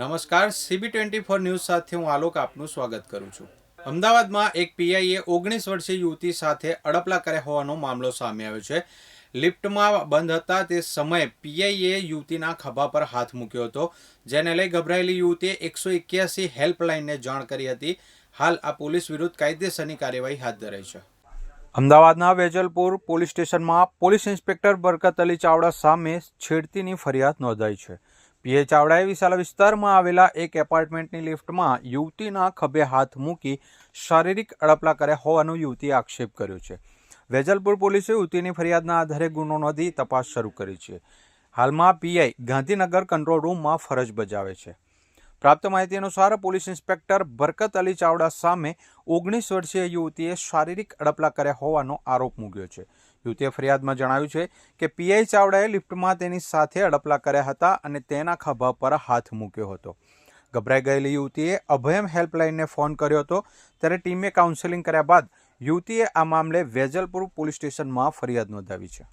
નમસ્કાર CB twenty four news સાથે હું આલોક આપનું સ્વાગત કરું છું. અમદાવાદમાં એક પીઆઈએ ઓગણીસ વર્ષીય યુવતી સાથે અડપલા કર્યા હોવાનો મામલો સામે આવ્યો છે. લિફ્ટમાં બંધ હતા તે સમયે પીઆઈએ યુવતીના ખભા પર હાથ મૂક્યો હતો, જેને લઈ ગભરાયેલી યુવતીએ એકસો એક્યાસી હેલ્પલાઇનને જાણ કરી હતી. હાલ આ પોલીસ વિરુદ્ધ કાયદેસરની કાર્યવાહી હાથ ધરાઈ છે. અમદાવાદના વેજલપુર પોલીસ સ્ટેશનમાં પોલીસ ઇન્સ્પેક્ટર બરકત અલી ચાવડા સામે છેડતીની ફરિયાદ નોંધાઈ છે. પીએ ચાવડાએ વિશાલા વિસ્તારમાં આવેલા એક એપાર્ટમેન્ટની લિફ્ટમાં યુવતીના ખભે હાથ મૂકી શારીરિક અડપલા કર્યા હોવાનો યુવતીએ આક્ષેપ કર્યો છે. વેજલપુર પોલીસે યુવતીની ફરિયાદના આધારે ગુનો નોંધી તપાસ શરૂ કરી છે. હાલમાં પીઆઈ ગાંધીનગર કંટ્રોલ રૂમમાં ફરજ બજાવે છે. પ્રાપ્ત માહિતી અનુસાર પોલીસ ઇન્સ્પેક્ટર બરકત અલી ચાવડા સામે ઓગણીસ વર્ષીય યુવતીએ શારીરિક અડપલા કર્યા હોવાનો આરોપ મૂક્યો છે. યુવતીએ ફરિયાદમાં જણાવ્યું છે કે પીઆઈ ચાવડાએ લિફ્ટમાં તેની સાથે અડપલા કર્યા હતા અને તેના ખભા પર હાથ મૂક્યો હતો. ગભરાઈ ગયેલી યુવતીએ અભયમ હેલ્પલાઇનને ફોન કર્યો હતો. ત્યારે ટીમે કાઉન્સેલિંગ કર્યા બાદ યુવતીએ આ મામલે વેજલપુર પોલીસ સ્ટેશનમાં ફરિયાદ નોંધાવી છે.